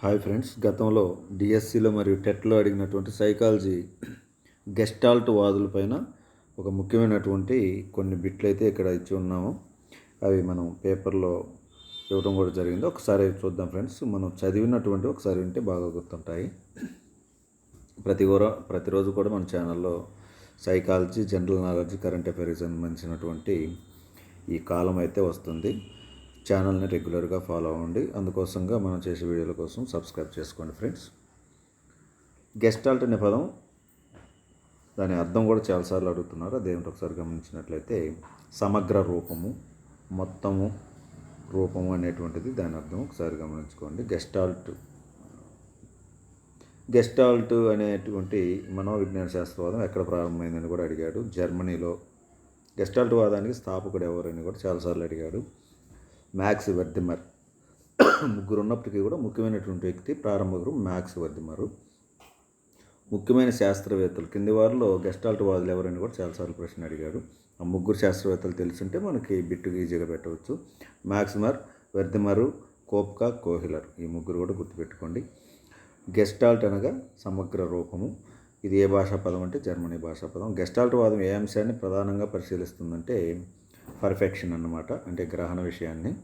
Hi friends గతంలో డిఎస్సిలో మరియు టెట్లో అడిగినటువంటి సైకాలజీ గెస్టాల్ట్ వాదులపైన ఒక ముఖ్యమైనటువంటి కొన్ని బిట్లు అయితే ఇక్కడ ఇచ్చి ఉన్నాము. అవి మనం పేపర్లో ఇవ్వడం కూడా జరిగింది. ఒకసారి చూద్దాం ఫ్రెండ్స్ మనం చదివినటువంటి ఒకసారి వింటే బాగా గుర్తుంటాయి. ప్రతి ప్రతిరోజు కూడా మన ఛానల్లో సైకాలజీ జనరల్ నాలెడ్జ్ కరెంట్ అఫైర్కి సంబంధించినటువంటి ఈ కాలం అయితే వస్తుంది. ఛానల్ని రెగ్యులర్గా ఫాలో అవ్వండి. అందుకోసంగా మనం చేసే వీడియోల కోసం సబ్స్క్రైబ్ చేసుకోండి ఫ్రెండ్స్. గెస్టాల్ట్ అనే పదం. దాని అర్థం కూడా చాలాసార్లు అడుగుతున్నారు. అదేమిటి ఒకసారి గమనించినట్లయితే సమగ్ర రూపము మొత్తము రూపము అనేటువంటిది దాని అర్థం ఒకసారి గమనించుకోండి. గెస్టాల్ట్ గెస్టాల్ట్ అనేటువంటి మనోవిజ్ఞాన శాస్త్రవాదం ఎక్కడ ప్రారంభమైందని కూడా అడిగాడు. జర్మనీలో గెస్టాల్ట్ వాదానికి స్థాపకుడు ఎవరని కూడా చాలాసార్లు అడిగాడు. మ్యాక్స్ వర్దిమర్ ముగ్గురు ఉన్నప్పటికీ కూడా ముఖ్యమైనటువంటి వ్యక్తి ప్రారంభకుడు మ్యాక్స్ వర్దిమరు ముఖ్యమైన శాస్త్రవేత్తలు కింది వారిలో గెస్టాల్ట్ వాదులు ఎవరని కూడా చాలాసార్లు ప్రశ్న అడిగాడు. ఆ ముగ్గురు శాస్త్రవేత్తలు తెలుసుంటే మనకి బిట్టు ఈజీగా పెట్టవచ్చు. మ్యాక్స్మర్ వెర్దిమరు కోప్కా కోహిలర్ ఈ ముగ్గురు కూడా గుర్తుపెట్టుకోండి. గెస్టాల్ట్ అనగా సమగ్ర రూపము. ఇది ఏ భాషా పదం అంటే జర్మనీ భాషా పదం. గెస్టాల్ట్ వాదం ఏ అంశాన్ని ప్రధానంగా పరిశీలిస్తుందంటే పర్ఫెక్షన్ అన్నమాట అంటే గ్రహణ విషయాన్ని.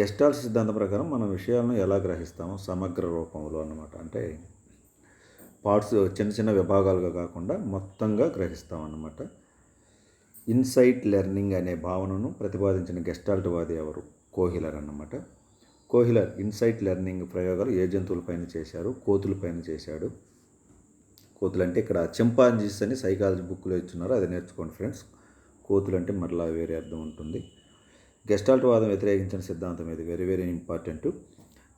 గెస్టాల్ట్ సిద్ధాంతం ప్రకారం మనం విషయాలను ఎలా గ్రహిస్తామో సమగ్ర రూపంలో అన్నమాట. అంటే పార్ట్స్ చిన్న చిన్న విభాగాలుగా కాకుండా మొత్తంగా గ్రహిస్తాం అన్నమాట. ఇన్సైట్ లెర్నింగ్ అనే భావనను ప్రతిపాదించిన గెస్టాల్ట్ వాది ఎవరు? కోహిలర్ అన్నమాట. కోహిలర్ ఇన్సైట్ లెర్నింగ్ ప్రయోగాలు ఏ జంతువులపైన చేశారు? కోతులపైన చేశాడు. కోతులు అంటే ఇక్కడ చింపాంజీస్ అని సైకాలజీ బుక్లో ఇచ్చున్నారు అది నేర్చుకోండి ఫ్రెండ్స్. కోతులు అంటే మరలా వేరే అర్థం ఉంటుంది. గెస్టాల్ట్ వాదం వ్యతిరేకించిన సిద్ధాంతం ఇది వెరీ వెరీ ఇంపార్టెంట్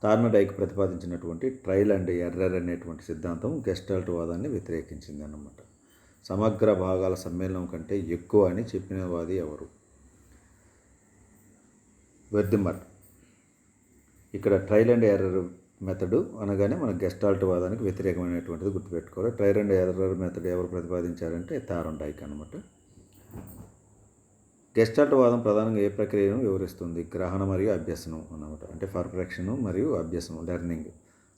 టార్నడైక్ ప్రతిపాదించినటువంటి ట్రయల్ అండ్ ఎర్రర్ అనేటువంటి సిద్ధాంతం గెస్టాల్ట్ వాదాన్ని వ్యతిరేకించింది అన్నమాట. సమగ్ర భాగాల సమ్మేళనం కంటే ఎక్కువ అని చెప్పిన వాది ఎవరు? వెర్దిమర్. ఇక్కడ ట్రయల్ అండ్ ఎర్రర్ మెథడు అనగానే మన గెస్టాల్ట్ వాదానికి వ్యతిరేకమైనటువంటిది గుర్తుపెట్టుకోవాలి. ట్రయల్ అండ్ ఎర్రర్ మెథడ్ ఎవరు ప్రతిపాదించారంటే తారండైక్ అనమాట గెస్టాల్ట్ వాదం ప్రధానంగా ఏ ప్రక్రియను వివరిస్తుంది? గ్రహణ మరియు అభ్యసనం అన్నమాట. అంటే పర్ఫెక్షన్ మరియు అభ్యసనం లెర్నింగ్.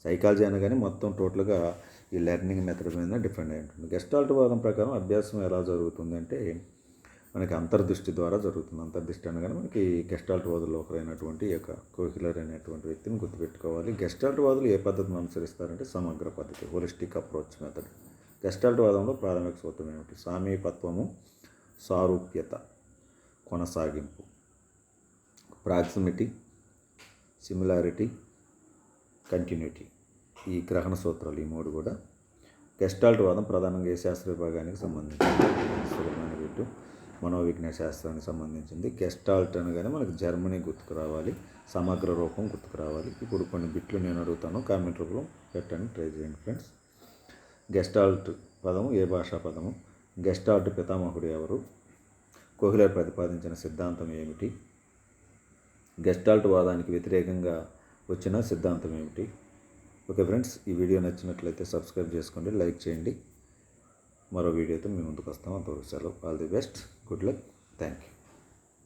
సైకాలజీ అనగానే మొత్తం టోటల్గా ఈ లెర్నింగ్ మెథడ్ మీద డిపెండ్ అయి ఉంటుంది. గెస్టాల్ట్ వాదం ప్రకారం అభ్యాసం ఎలా జరుగుతుంది అంటే మనకి అంతర్దృష్టి ద్వారా జరుగుతుంది. అంతర్దృష్టి అనగానే మనకి గెస్టాల్ట్ వాదులు ఒకరైనటువంటి ఈ యొక్క కోహిలర్ అనేటువంటి వ్యక్తిని గుర్తుపెట్టుకోవాలి. గెస్టాల్ట్ వాదులు ఏ పద్ధతిని అనుసరిస్తారంటే సమగ్ర పద్ధతి హోలిస్టిక్ అప్రోచ్ మెథడ్. గెస్టాల్ట్ వాదంలో ప్రాథమిక సూత్రం ఏమిటి? సామీపత్వము సారూప్యత. కొనసాగింపు. Proximity similarity continuity. ఈ గ్రహణ సూత్రాలు ఈ మూడు కూడా గెస్టాల్ట్ వాదం ప్రధానంగా ఏ శాస్త్ర విభాగానికి సంబంధించింది? సులభమైన బిట్టు మనోవిజ్ఞాన శాస్త్రానికి సంబంధించింది. గెస్టాల్ట్ అనగానే మనకి జర్మనీ గుర్తుకు రావాలి సమగ్ర రూపం గుర్తుకు రావాలి. ఇప్పుడు కొన్ని బిట్లు నేను అడుగుతాను కామెంట్ రూపంలో పెట్టండి ట్రై చేయండి ఫ్రెండ్స్. గెస్టాల్ట్ పదము ఏ భాషా పదము? గెస్టాల్ట్ పితామహుడు ఎవరు? కోహ్లర్ ప్రతిపాదించిన సిద్ధాంతం ఏమిటి? గెస్టాల్ట్ వాదానికి వ్యతిరేకంగా వచ్చిన సిద్ధాంతం ఏమిటి? ఓకే ఫ్రెండ్స్ ఈ వీడియో నచ్చినట్లయితే సబ్స్క్రైబ్ చేసుకోండి లైక్ చేయండి. మరో వీడియోతో మీ ముందుకు వస్తాం. అంతవరకు సెలవు. All the best. Good luck. Thank you